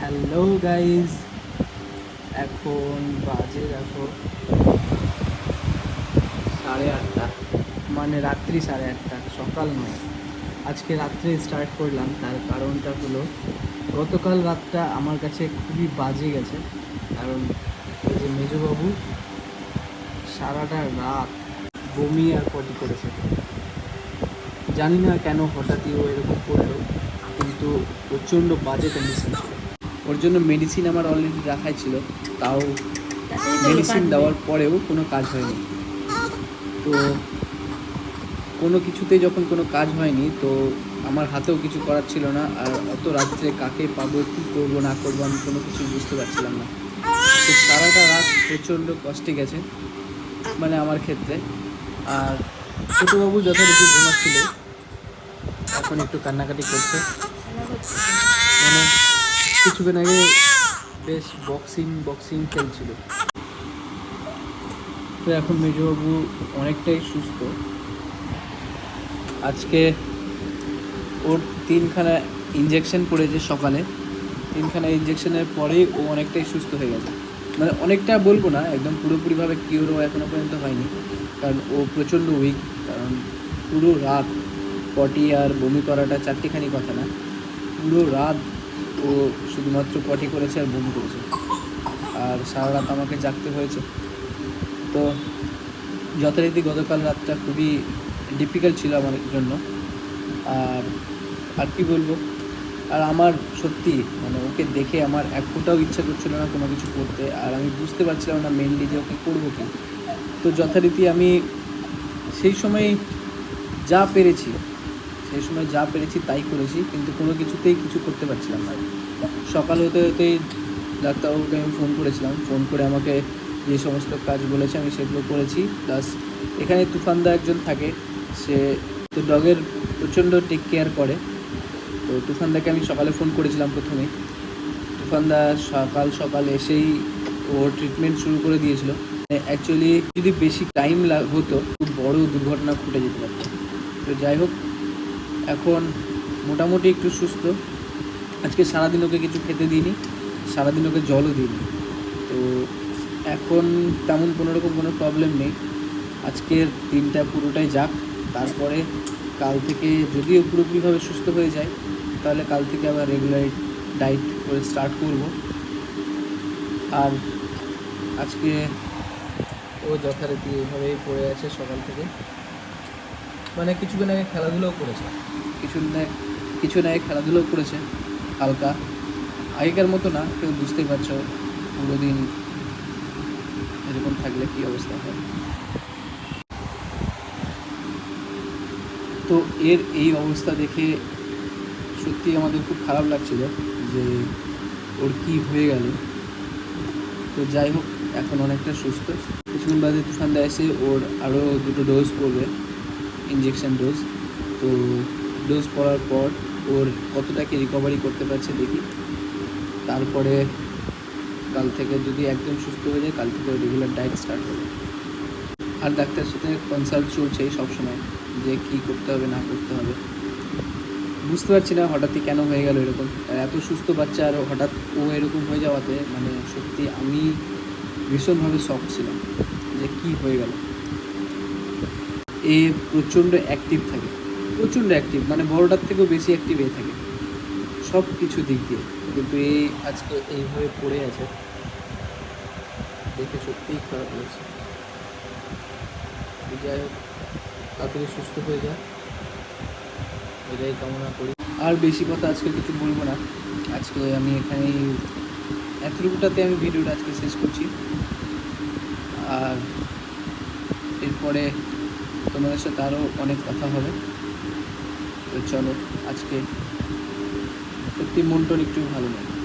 Hello guys এখন বাজে দেখো সাড়ে আটটা। মানে রাত্রি সাড়ে আটটা, সকাল নয়। আজকে রাত্রে স্টার্ট করলাম, তার কারণটা হলো গতকাল রাতটা আমার কাছে খুবই বাজে গেছে। কারণ ওই যে মেজবাবু সারাটা রাত বমি আর পটি করেছে। জানি না কেন হঠাৎই ও এরকম করল, কিন্তু প্রচণ্ড বাজে কন্ডিশন ছিল। ওর জন্য মেডিসিন আমার অলরেডি রাখাই ছিল, তাও মেডিসিন দেওয়ার পরেও কোনো কাজ হয়নি। তো কোনো কিছুতে যখন কোনো কাজ হয়নি, তো আমার হাতেও কিছু করার ছিল না, আর অত রাত্রে কাকে পাবো, কী করব, না করব, আমি কোনো কিছু বুঝতে পারছিলাম না। তো সারাটা রাত প্রচণ্ড কষ্টে গেছে মানে আমার ক্ষেত্রে। আর ছোটোবাবু যথারীতি ঘুমাচ্ছিল, এখন একটু কান্নাকাটি করছে। মানে কিছুক্ষণ আগে বেশ বক্সিং বক্সিং খেলছিল। তো এখন মেজবাবু অনেকটাই সুস্থ। আজকে ওর তিনখানা ইঞ্জেকশন পড়েছে সকালে। তিনখানা ইঞ্জেকশনের পরেই ও অনেকটাই সুস্থ হয়ে গেছে। মানে অনেকটা বলব না একদম পুরোপুরিভাবে কিওরও এখনও পর্যন্ত হয়নি। কারণ ও প্রচণ্ড উইক কারণ পুরো রাত পটি আর বমি করাটা চারটিখানি কথা না। পুরো রাত ও শুধুমাত্র পটি করেছে আর বমি করেছে। আর সারা রাত আমাকে জাগতে হয়েছে। তো যথারীতি গতকাল রাতটা খুবই ডিফিকাল্ট ছিল আমার জন্য। আর আর কি বলব? আর আমার সত্যি মানে ওকে দেখে আমার এক ফোটাও ইচ্ছা করছিল না কোনো কিছু করতে। আর আমি বুঝতে পারছিলাম না মেনলি যে ওকে করব কি। তো যথারীতি আমি সেই সময় যা পেরেছি সেই সময় যা পেরেছি তাই করেছি, কিন্তু কোনো কিছুতেই কিছু করতে পারছিলাম না। সকাল হতে হতেই ডাক্তারবাবুকে আমি ফোন করেছিলাম। ফোন করে আমাকে যে সমস্ত কাজ বলেছে আমি সেগুলো করেছি। প্লাস এখানে তুফানদা একজন থাকে, সে তো ডগের প্রচণ্ড টেক কেয়ার করে। তো তুফানদাকে আমি সকালে ফোন করেছিলাম প্রথমে। তুফানদা সকাল সকাল এসেই ও ট্রিটমেন্ট শুরু করে দিয়েছিল। অ্যাকচুয়ালি যদি বেশি টাইম হতো, খুব বড় দুর্ঘটনা ঘটে যেতে পারত। তো যাই হোক এখন মোটামুটি একটু সুস্থ। আজকে সারাদিন ওকে কিছু খেতে দিইনি, সারাদিন ওকে জলও দিইনি। তো এখন তেমন কোনো রকম কোনো প্রবলেম নেই। আজকের দিনটা পুরোটাই যাক, তারপরে কাল থেকে যদিও পুরোপুরিভাবে সুস্থ হয়ে যায়, তাহলে কাল থেকে আবার রেগুলার ডায়েট করে স্টার্ট করব। আর আজকে ও যথারীতি এভাবেই পড়ে আছে সকাল থেকে। মানে কিছুদিন আগে খেলাধুলাও করেছে। কিছুদিন কিছুদিন আগে খেলাধুলাও করেছে, হালকা। আগেকার মতো না, কেউ বুঝতেই পারছ পুরো দিন এরকম থাকলে কী অবস্থা হয়। তো এর এই অবস্থা দেখে সত্যি আমাদের খুব খারাপ লাগছিল যে ওর কি হয়ে গেল। তো যাই হোক, এখন অনেকটা সুস্থ। কিছুদিন বাদে তুফানদা এসে ওর আরও দুটো ডোজ পড়বে ইঞ্জেকশন ডোজ তো ডোজ পড়ার পর ওর কতটা কি রিকভারি করতে পারছে দেখি। তারপরে কাল থেকে যদি একদম সুস্থ হয়ে যায়, কাল থেকে রেগুলার ডায়েট স্টার্ট হবে। আর ডাক্তারের সাথে কনসাল্ট চলছেই সবসময় যে কী করতে হবে, না করতে হবে। বুঝতে পারছি না হঠাৎই কেন হয়ে গেল এরকম। এত সুস্থ বাচ্চা আর হঠাৎ ও এরকম হয়ে যাওয়াতে মানে সত্যি আমি ভীষণভাবে শখ ছিলাম যে কি হয়ে গেল। এ প্রচণ্ড অ্যাক্টিভ থাকে। প্রচণ্ড অ্যাক্টিভ মানে বড়টার থেকেও বেশি অ্যাক্টিভ এ থাকে। সব কিছু দিক দিয়ে। কিন্তু এই আজকে এইভাবে পড়ে আছে, দেখে সত্যিই খারাপ লাগছে। যাই হোক, তাড়াতাড়ি সুস্থ হয়ে যায় এটাই কামনা করি। আর বেশি কথা আজকে কিছু বলব না। আজকে আমি এখানে এতটুকুটাতে আমি ভিডিওটা আজকে শেষ করছি। আর এরপরে তোমাদের সাথে আরও অনেক কথা হবে। তো চলো আজকে সত্যি মনটন একটু ভালো লাগে।